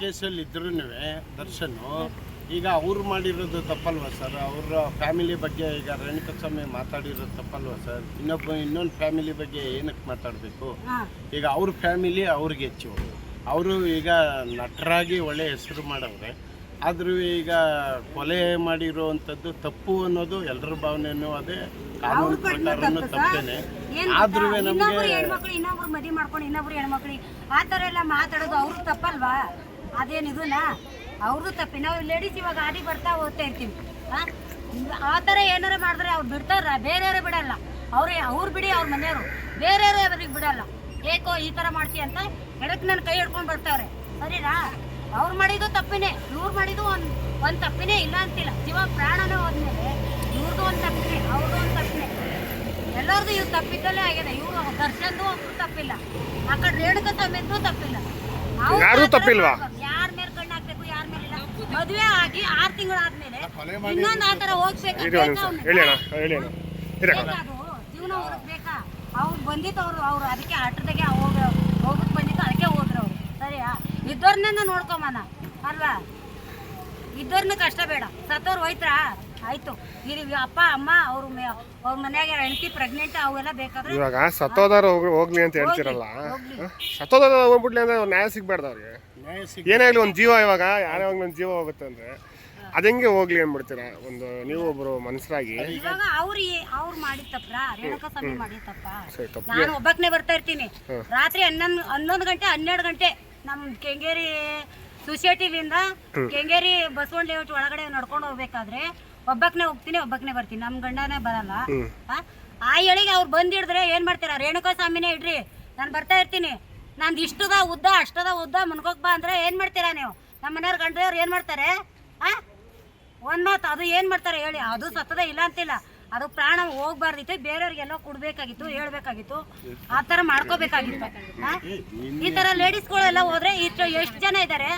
ಕೇಸಲ್ಲಿ ಇದ್ರೂ ದರ್ಶನ್. ಈಗ ಅವ್ರು ಮಾಡಿರೋದು ತಪ್ಪಲ್ವಾ ಸರ್ ಅವ್ರ ಫ್ಯಾಮಿಲಿ ಬಗ್ಗೆ ಈಗ ರೇಣುಕಸ್ವಾಮಿ ಮಾತಾಡಿರೋದು ತಪ್ಪಲ್ವಾ ಸರ್ ಇನ್ನೊಬ್ಬ ಇನ್ನೊಂದು ಫ್ಯಾಮಿಲಿ ಬಗ್ಗೆ ಏನಕ್ಕೆ ಮಾತಾಡಬೇಕು? ಈಗ ಅವ್ರ ಫ್ಯಾಮಿಲಿ ಅವ್ರಿಗೆ ಹೆಚ್ಚು. ಅವರು ಈಗ ನಟರಾಗಿ ಒಳ್ಳೆ ಹೆಸರು ಮಾಡವ್ರೆ. ಆದರೂ ಈಗ ಕೊಲೆ ಮಾಡಿರುವಂಥದ್ದು ತಪ್ಪು ಅನ್ನೋದು ಎಲ್ಲರ ಭಾವನೆಯೂ ಅದೇ. ಕಾನೂನು ಪ್ರಕಾರನೂ ತಪ್ಪೇನೆ. ಆದ್ರೂ ನಮಗೆ ಇನ್ನೊಬ್ರು ಹೆಣ್ಮಕ್ಳು ಇನ್ನೊಬ್ರು ಮದುವೆ ಮಾಡ್ಕೊಂಡು ಇನ್ನೊಬ್ರು ಹೆಣ್ಮಕ್ಳಿಗೆ ಆ ಥರ ಎಲ್ಲ ಮಾತಾಡೋದು ಅವ್ರಿಗೆ ತಪ್ಪಲ್ವಾ? ಅದೇನು ಇದನ್ನ? ಅವ್ರದ್ದು ತಪ್ಪಿ. ನಾವು ಲೇಡೀಸ್ ಇವಾಗ ಆಡಿ ಬರ್ತಾ ಹೋಗ್ತಾ ಇರ್ತೀವಿ. ಆ? ಥರ ಏನಾರು ಮಾಡಿದ್ರೆ ಅವ್ರು ಬಿಡ್ತಾರ? ಬೇರೆಯವ್ರೇ ಬಿಡಲ್ಲ. ಅವ್ರೇ ಅವ್ರು ಬಿಡಿ ಅವ್ರ ಮನೆಯವರು. ಬೇರೆಯವರು ಅವ್ರಿಗೆ ಬಿಡಲ್ಲ. ಏಕೋ ಈ ಥರ ಮಾಡ್ತೀಯ ಅಂತ ಎಡಕ್ಕೆ ನನ್ನ ಕೈ ಹಿಡ್ಕೊಂಡು ಬರ್ತಾವ್ರೆ. ಸರಿನಾ? ಅವ್ರು ಮಾಡಿದ್ದು ತಪ್ಪಿನೇ. ಇವ್ರು ಮಾಡಿದ್ದು ಒಂದು ಒಂದು ತಪ್ಪಿನೇ ಇಲ್ಲ ಅಂತಿಲ್ಲ. ಜೀವ ಪ್ರಾಣನೇ ಹೋದ್ಮೇಲೆ ಇವ್ರದ್ದು ಒಂದು ತಪ್ಪಿನೇ ಅವ್ರದ್ದು ಒಂದು ತಪ್ಪಿನೇ. ಎಲ್ಲರದು ಇವ್ರು ತಪ್ಪಿದ್ದಲ್ಲೇ ಆಗಿದೆ. ಇವ್ರು ದರ್ಶನ್ದು ತಪ್ಪಿಲ್ಲ. ಆ ಕಡೆ ರೇಣುಕ ತಪ್ಪಿಲ್ಲ. ಯಾರು ಯಾರ್ದೂ ತಪ್ಪಿಲ್ವಾ? ಯಾರ್ ಮೇಲೆ ಕಣ್ಣು ಹಾಕ್ಬೇಕು ಯಾರ ಮೇಲೆ ಇಲ್ಲ ಮದುವೆ ಆಗಿ ಆರು ತಿಂಗಳಾದ್ಮೇಲೆ ಇನ್ನೊಂದು ಆ ಥರ ಹೋಗ್ಬೇಕು ಹೇಳಿ ಅಣ್ಣ ಹೇಳಿ ಅಣ್ಣ. ಅದು ಜೀವನ ಅವ್ರಿಗೆ ಬೇಕಾ? ಅವ್ರು ಬಂದಿತ್ತು ಅವ್ರು ಅವ್ರು ಅದಕ್ಕೆ ಆಟದಾಗೆ ಹೋಗ ಹೋಗಕ್ ಬಂದಿತ್ತು ಅದಕ್ಕೆ ಹೋದ್ರು ಅವ್ರು. ಸರಿಯಾ? ಇದ್ದವ್ರನ್ನ ನೋಡ್ಕೊಂಬನ ಅಲ್ವಾ? ಇದ್ದವ್ರನ್ನ ಕಷ್ಟ ಬೇಡ. ಸತ್ತವ್ರು ಹೋಯ್ತ್ರಾ? ಆಯ್ತು. ಇಲ್ಲಿ ಅಪ್ಪ ಅಮ್ಮ ಅವ್ರ ಅವ್ರ ಮನೆಯಾಗ ಹೆಂಡತಿ ಪ್ರೆಗ್ನೆಂಟ್ ಅವೆಲ್ಲ ಬೇಕಾದ್ರೆ ಇವಾಗ ಸತ್ತೋದಾರ ಹೋಗ್ಲಿ ಹೋಗ್ಲಿ ಅಂತ ಹೇಳ್ತಿರಲ್ಲ. ಸತ್ತೋದಾರ ಹೋಗ್ಬಿಡ್ಲಿ ಅಂದ್ರೆ ಅವ್ರ್ ನ್ಯಾಯ ಸಿಗ್ಬಾರ್ದು ಅವ್ರಿಗೆ. ನ್ಯಾಯ ಸಿಗ್ ಏನೇ ಆಗಲಿ ಒಂದು ಜೀವ ಇವಾಗ ಯಾರೇ ಒಂದು ಜೀವ ಹೋಗುತ್ತೆ ಅಂದ್ರೆ. ಅದಂಗೆ ಹೋಗ್ಲಿ ಅಂದ್ಬಿಡ್ತೀರಾ? ಒಂದು ನೀವು ಒಬ್ರು ಮನಸ್ಸಾಗಿ ಇವಾಗ ಅವ್ರು ಅವ್ರು ಮಾಡಿದ ತಪ್ಪ ರೇಣುಕಾ ಸ್ವಾಮಿ ಮಾಡಿದ ತಪ್ಪ? ನಾನು ಒಬ್ಬಕ್ಕನೆ ಬರ್ತಾ ಇರ್ತೀನಿ. ರಾತ್ರಿ ಹನ್ನೊಂದು ಹನ್ನೊಂದು ಗಂಟೆ ಹನ್ನೆರಡು ಗಂಟೆ ನಮ್ಮ ಕೆಂಗೇರಿ ಸೊಸೈಟಿಲಿಂದ ಕೆಂಗೇರಿ ಬಸವಣ್ಣ ಲೇಔಟ್ ಒಳಗಡೆ ನಡ್ಕೊಂಡು ಹೋಗ್ಬೇಕಾದ್ರೆ ಒಬ್ಬಕ್ಕನೆ ಹೋಗ್ತೀನಿ ಒಬ್ಬಕ್ನೆ ಬರ್ತೀನಿ. ನಮ್ಮ ಗಂಡನೇ ಬರಲ್ಲ. ಆ? ಆ ಎಳಿಗೆ ಅವ್ರು ಬಂದ್ ಹಿಡಿದ್ರೆ ಏನು ಮಾಡ್ತೀರಾ? ರೇಣುಕಾ ಸ್ವಾಮಿನೇ ಇಡ್ರಿ. ನಾನು ಬರ್ತಾ ಇರ್ತೀನಿ. ನಂದು ಇಷ್ಟದ ಉದ್ದ ಅಷ್ಟದ ಉದ್ದ ಮುನ್ಕೋಕ್ ಬಾ ಅಂದ್ರೆ ಏನು ಮಾಡ್ತೀರಾ ನೀವು? ನಮ್ಮ ಮನೆಯವ್ರ ಗಂಡದವ್ರು ಏನು ಮಾಡ್ತಾರೆ? ಆ? ಒಂದ್ ಮಾತು ಅದು ಏನ್ ಮಾಡ್ತಾರೆ ಹೇಳಿ. ಅದು ಸತ್ತದ ಇಲ್ಲ ಅಂತಿಲ್ಲ. ಅದು ಪ್ರಾಣ ಹೋಗ್ಬಾರ್ದಿತ್ತು. ಬೇರೆಯವ್ರಿಗೆಲ್ಲ ಕೊಡ್ಬೇಕಾಗಿತ್ತು ಹೇಳ್ಬೇಕಾಗಿತ್ತು. ಆ ತರ ಮಾಡ್ಕೋಬೇಕಾಗಿತ್ತು. ಆ? ಈ ತರ ಲೇಡೀಸ್ಗಳೆಲ್ಲ ಹೋದ್ರೆ ಇಷ್ಟು ಎಷ್ಟು ಜನ ಇದ್ದಾರೆ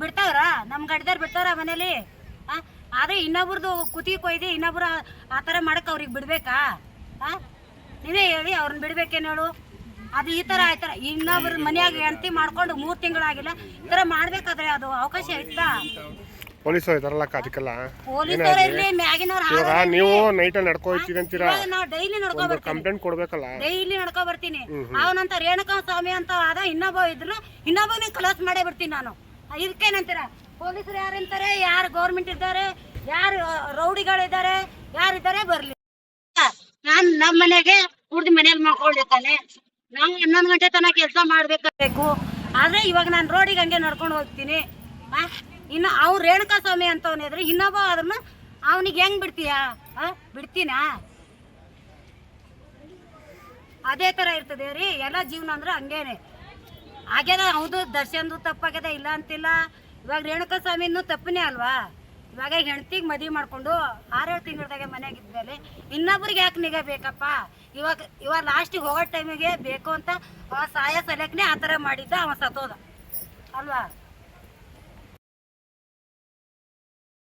ಬಿಡ್ತಾವ್ರ? ನಮ್ ಗಂಡದವ್ರು ಬಿಡ್ತಾವ್ರ ಮನೇಲಿ? ಆ? ಆದ್ರೆ ಇನ್ನೊಬ್ರದ್ದು ಕುತಿ ಕೊಯ್ದು ಇನ್ನೊಬ್ರು ಆ- ಆ ತರ ಮಾಡಕ್ ಅವ್ರಿಗೆ ಬಿಡಬೇಕಾ? ಆ? ನೀವೇ ಹೇಳಿ ಅವ್ರನ್ನ ಬಿಡ್ಬೇಕೇನು ಹೇಳು? ಅದು ಈ ತರ ಆಯ್ತಾರ ಇನ್ನೊಬ್ರ ಮನೆಯಾಗ ಹೆಂಡತಿ ಮಾಡ್ಕೊಂಡು ಮೂರ್ ತಿಂಗಳಾಗಿಲ್ಲ ಈ ತರ ಮಾಡ್ಬೇಕಾದ್ರೆ ಅದು ಅವಕಾಶ ಐತಾ ಪೊಲೀಸರು ಇದಾರಲ್ಲ ಅದಕ್ಕೆಲ್ಲ? ಪೊಲೀಸವ್ರ ಇರ್ಲಿ ಮ್ಯಾಗಿನವ್ರ ಇವಾಗ ನೀವು ನೈಟಲ್ಲಿ ನಡ್ಕೋತೀರಿ ಅಂತೀರಾ? ನಾವು ಡೈಲಿ ನಡ್ಕೊ ಬರ್ತೀನಿ ಕಂಪ್ಲೇಂಟ್ ಕೊಡ್ಬೇಕಲ್ಲ? ಡೈಲಿ ನಡ್ಕೊ ಬರ್ತೀನಿ. ಅವನಂತ ರೇಣುಕಾ ಸ್ವಾಮಿ ಅಂತ ಆದ ಇನ್ನೊಬ್ಬ ಇದ್ರು ಇನ್ನೊಬ್ಬನೇ ಕ್ಲಾಸ್ ಮಾಡೇ ಬಿಡ್ತೀನಿ ನಾನು. ಇದಕ್ಕೇನಂತೀರ? ಪೊಲೀಸರು ಯಾರಂತಾರೆ? ಯಾರು ಗೌರ್ಮೆಂಟ್ ಇದ್ದಾರೆ? ಯಾರು ರೌಡಿಗಳಿದ್ದಾರೆ? ಯಾರಿದ್ದಾರೆ? ಬರ್ಲಿ. ನಾನ್ ನಮ್ಮ ಮನೆಗೆ ಕುಡ್ದು ಮನೇಲಿ ಮಾಡ್ಕೊಂಡಿರ್ತಾನೆ. ನಾವು ಹನ್ನೊಂದು ಗಂಟೆ ತನಕ ಕೆಲಸ ಮಾಡ್ಬೇಕಾಗಬೇಕು. ಆದ್ರೆ ಇವಾಗ ನಾನು ರೋಡಿಗೆ ಹಂಗೆ ನಡ್ಕೊಂಡು ಹೋಗ್ತೀನಿ? ಇನ್ನು ಅವ್ರು ರೇಣುಕಾ ಸ್ವಾಮಿ ಅಂತವನಿದ್ರೆ ಇನ್ನೊಬ್ಬ ಅದನ್ನ ಅವನಿಗೆ ಹೆಂಗ್ ಬಿಡ್ತೀಯಾ? ಬಿಡ್ತೀನಾ? ಅದೇ ತರ ಇರ್ತದೆ ರೀ. ಎಲ್ಲ ಜೀವನ ಅಂದ್ರೆ ಹಂಗೇನೆ. ಆಗ್ಯದ ಹೌದು ದರ್ಶನ್ದು ತಪ್ಪಾಗ್ಯದ ಇಲ್ಲ ಅಂತಿಲ್ಲ. ಇವಾಗ ರೇಣುಕಾ ಸ್ವಾಮಿನೂ ತಪ್ಪನೇ ಅಲ್ವಾ? ಇವಾಗ ಹೆಂಡ್ತಿಗೆ ಮದುವೆ ಮಾಡ್ಕೊಂಡು ಆರೇಳು ತಿಂಗಳದಾಗ ಮನ್ಯಾಗ ಇದ್ಮೇಲೆ ಇನ್ನೊಬ್ರಿಗೆ ಯಾಕೆ ನಿಗ ಬೇಕಪ್ಪ? ಇವಾಗ ಇವಾಗ ಲಾಸ್ಟಿಗೆ ಹೋಗೋ ಟೈಮಿಗೆ ಬೇಕು ಅಂತ ಅವ ಸಾಯ ಸಲಕ್ನೆ ಆ ಥರ ಮಾಡಿದ್ದ ಅವ ಸತ್ತೋದ ಅಲ್ವಾ?